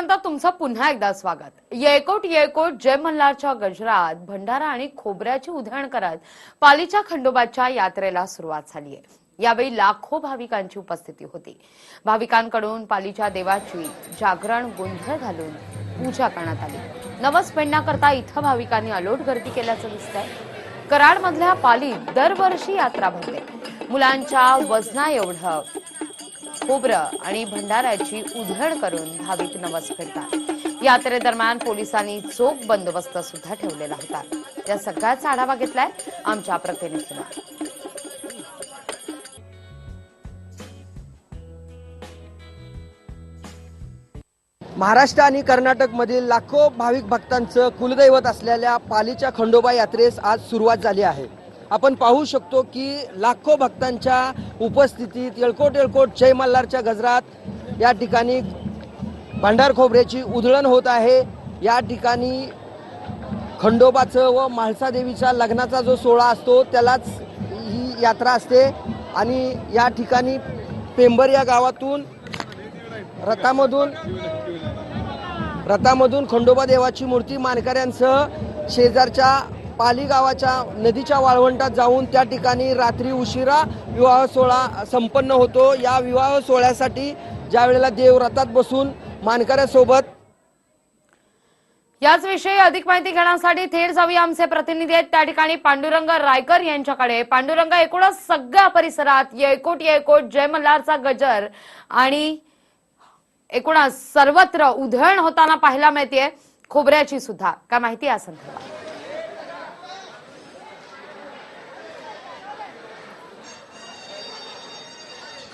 विश्रांतीनंतर तुमचं पुन्हा एकदा स्वागत. येळकोट येळकोट जय मल्हारच्या गजरात भंडारा आणि खोबऱ्याची उधळण करत पालीच्या खंडोबाच्या यात्रेला सुरुवात झाली आहे यावेळी लाखो भाविकांची उपस्थिती होती. भाविकांकडून पालीच्या देवाची जागरण गोंधळ घालून पूजा करण्यात आली. नवस फेडण्याकरता इथं भाविकांनी अलोट गर्दी केल्याचं दिसतंय. कराडमधल्या पालीत दरवर्षी यात्रा भरते. मुलांच्या वजना एवढं खोबरं आणि भंडाऱ्याची उधळण करून भाविक नवस फिरतात. यात्रेदरम्यान पोलिसांनी चोख बंदोबस्त सुद्धा ठेवलेला होता. या सगळ्याचा आढावा घेतलाय आमच्या प्रतिनिधीनं. महाराष्ट्र आणि कर्नाटकमधील लाखो भाविक भक्तांचं कुलदैवत असलेल्या पालीच्या खंडोबा यात्रेस आज सुरुवात झाली आहे. आपण पाहू शकतो की लाखो भक्तांच्या उपस्थितीत येळकोट येळकोट जय मल्हारच्या गजरात या ठिकाणी भांडार खोबऱ्याची उधळण होत आहे. या ठिकाणी खंडोबाचं व म्हाळसादेवीच्या लग्नाचा जो सोहळा असतो त्यालाच ही यात्रा असते. आणि या ठिकाणी पेंबर या गावातून रथामधून रथामधून खंडोबा देवाची मूर्ती मानकऱ्यांसह शेजारच्या पाली गावाच्या नदीच्या वाळवंटात जाऊन त्या ठिकाणी रात्री उशिरा विवाह सोहळा संपन्न होतो. या विवाह सोहळ्यासाठी ज्या वेळेला देव रथात बसून मानकऱ्यासोबत याच विषयी अधिक माहिती घेण्यासाठी थेट जाऊया आमचे प्रतिनिधी आहेत. त्या ठिकाणी पांडुरंग रायकर यांच्याकडे. पांडुरंग एकूणच सगळ्या परिसरात येकोट येकोट जय मल्हारचा गजर आणि एकूणच सर्वत्र उधळण होताना पाहायला मिळतेय. खोबऱ्याची सुद्धा. काय माहिती आहे या संदर्भात?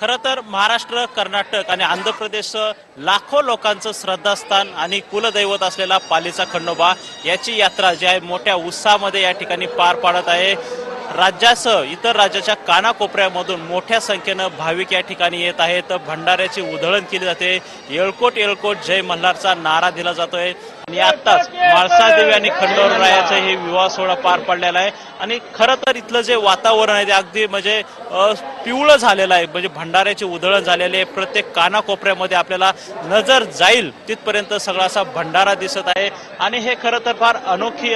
खरं तर महाराष्ट्र कर्नाटक आणि आंध्र प्रदेश लाखो लोकांचं श्रद्धास्थान आणि कुलदैवत असलेला पालीचा खंडोबा याची यात्रा जी आहे मोठ्या उत्साहामध्ये या ठिकाणी पार पाडत आहे. राज्यासह इतर राज्याच्या कानाकोपऱ्यामधून मोठ्या संख्येनं भाविक या ठिकाणी येत आहेत. भंडाऱ्याची उधळण केली जाते. येळकोट येळकोट जय मल्हारचा नारा दिला जातोय. आणि आत्ताच म्हाळसादेवी आणि खंडोरायाचं हे विवाह सोहळा पार पडलेला आहे. आणि खरं तर इथलं जे वातावरण आहे ते अगदी म्हणजे पिवळं झालेलं आहे. म्हणजे भंडाऱ्याची उधळण झालेली आहे. प्रत्येक कानाकोपऱ्यामध्ये आपल्याला नजर जाईल तिथपर्यंत सगळा असा भंडारा दिसत आहे. आणि हे खरं तर फार अनोखी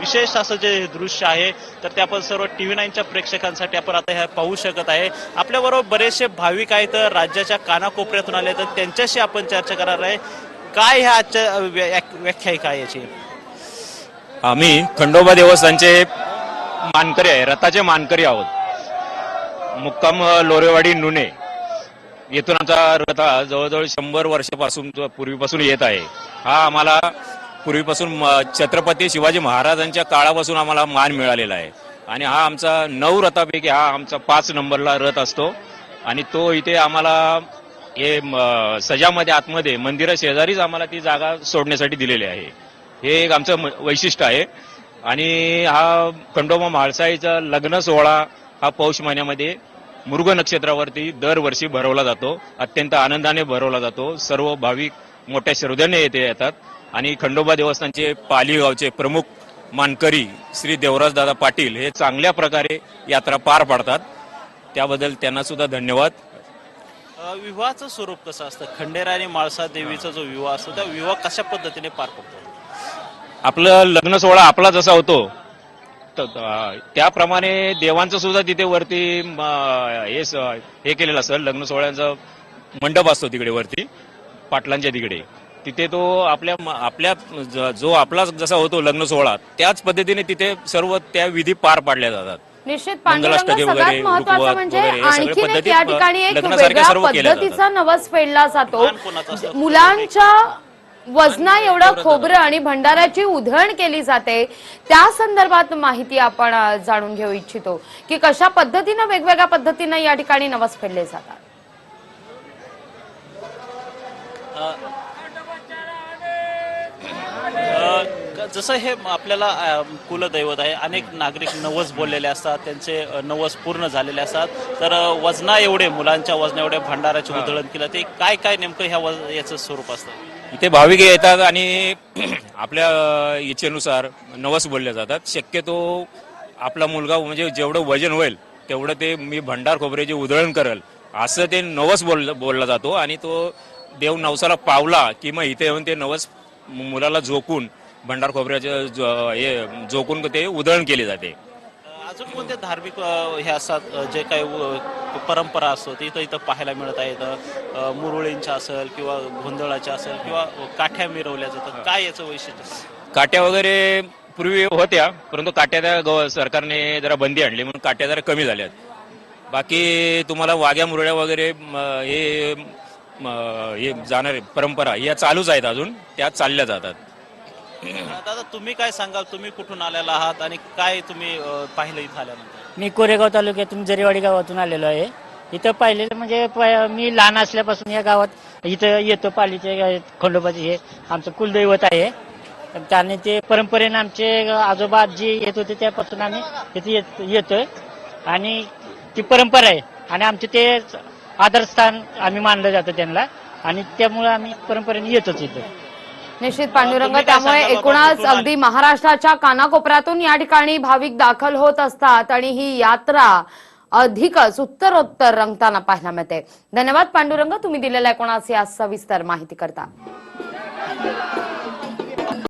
विशेष असं जे दृश्य आहे तर ते आपण सर्व टी व्ही नाईनच्या प्रेक्षकांसाठी आपण आता हे पाहू शकत आहे. आपल्याबरोबर बरेचसे भाविक आहेत राज्याच्या कानाकोपऱ्यातून आले तर त्यांच्याशी आपण चर्चा करणार आहे. काय ह्या आजच्या व्याख्या आहे काय याची? आम्ही खंडोबा देवस्थानचे मानकरी आहे रथाचे मानकरी आहोत. मुक्काम लोरेवाडी नुने. येथून आमचा रथ हा जवळजवळ शंभर वर्षापासून तो पूर्वीपासून येत आहे. हा आम्हाला पूर्वीपासून म- छत्रपती शिवाजी महाराजांच्या काळापासून आम्हाला मान मिळालेला आहे. आणि हा आमचा नऊ रथापैकी हा आमचा पाच नंबरला रथ असतो. आणि तो इथे आम्हाला हे सजामध्ये आतमध्ये मंदिरा शेजारीच आम्हाला ती जागा सोडण्यासाठी दिलेली आहे. हे एक आमचं वैशिष्ट्य आहे. आणि हा खंडोबा म्हाळसाईचा लग्न सोहळा हा पौष महिन्यामध्ये मृग नक्षत्रावरती दरवर्षी भरवला जातो. अत्यंत आनंदाने भरवला जातो. सर्व भाविक मोठ्या श्रद्धेने येथे येतात. आणि खंडोबा देवस्थानचे पाली गावचे प्रमुख मानकरी श्री देवराजदादा पाटील हे चांगल्या प्रकारे यात्रा पार पाडतात. त्याबद्दल त्यांना सुद्धा धन्यवाद. विवाहाचं स्वरूप कसं असतं? खंडेरा आणि माळसा देवीचा जो विवाह असतो त्या विवाह कशा पद्धतीने पार पडतो? आपलं लग्न सोहळा आपला जसा होतो त- त्याप्रमाणे देवांचं सुद्धा तिथे वरती म, हे स- हे केलेलं असतं. लग्न सोहळ्याचा मंडप असतो तिकडे वरती पाटलांच्या तिकडे. तिथे तो आपल्या म- आपल्या ज- जो आपला जसा होतो लग्न सोहळा त्याच पद्धतीने तिथे सर्व त्या विधी पार पाडल्या जातात. निश्चित पांडुरंग सगळ्यात महत्वाचं म्हणजे हे आणखीन एक पद्धती या ठिकाणी एक वेगळ्या पद्धतीचा नवस फेडला जातो? मुलांच्या वजना एवढं खोबरं आणि भंडाऱ्याची उधळण केली जाते. त्या संदर्भात माहिती आपण जाणून घेऊ इच्छितो की कशा पद्धतीनं वेगवेगळ्या पद्धतीनं या ठिकाणी नवस फेडले जातात? क- जसं हे आपल्याला कुलदैवत आहे अनेक नागरिक नवस बोललेले असतात त्यांचे नवस पूर्ण झालेले असतात. तर वजना एवढे मुलांच्या वजना एवढे भंडाराची उधळण केलं ते काय काय नेमकं ह्या वज- याचं स्वरूप असतं? इथे भाविक येतात आणि आपल्या इच्छेनुसार नवस बोलले जातात. शक्यतो आपला मुलगा म्हणजे जेवढं वजन होईल तेवढं ते मी भंडार खोबऱ्याची उधळण करेल. असं ते नवस बोल बोलला जातो आणि तो देव नवसाला पावला की मग इथे येऊन ते नवस मुलाला झोकून भंडार खोबऱ्याचे जो- हे झोकून ते उधळण केली जाते. अजून कोणते धार्मिक अ, हे असतात अ, जे काही परंपरा असतो ते इथं इथं पाहायला मिळत आहेत. अ, मुरळींच्या असेल किंवा गोंधळाच्या असेल किंवा काठ्या मिरवल्या जातात. काय याचं वैशिष्ट्य? काट्या वगैरे पूर्वी होत्या परंतु काट्या त्या गव- सरकारने जरा बंदी आणली म्हणून काट्या जरा कमी झाल्यात. बाकी तुम्हाला वाघ्या मुरळ्या वगैरे म, हे म, हे जाणारे परंपरा या चालूच आहेत अजून त्या चालल्या जातात. दादा तुम्ही काय सांगाल? तुम्ही कुठून आलेला आहात आणि काय तुम्ही अ, पाहिलं इथं आल्यानंतर? मी कोरेगाव तालुक्यातून जरीवाडी गावातून आलेलो आहे. इथं पाहिलेलं म्हणजे प- मी लहान असल्यापासून या गावात इथं येतो पालीचे खंडोबाचे हे आमचं कुलदैवत आहे. त्याने ते परंपरेने आमचे आजोबा जे येत होते त्यापासून आम्ही इथे येत येतोय. आणि ती परंपरा आहे. आणि आमचे ते आदरस्थान आम्ही मानलं जातं त्यांना. आणि त्यामुळे आम्ही परंपरेने येतोच इथं. निश्चित पांडुरंग त्यामुळे एकूणच? अगदी महाराष्ट्राच्या कानाकोपऱ्यातून या ठिकाणी भाविक दाखल होत असतात आणि ही यात्रा अधिकच उत्तरोत्तर रंगताना पाहायला मिळते धन्यवाद पांडुरंग तुम्ही दिलेल्या एकूणच या सविस्तर माहिती करता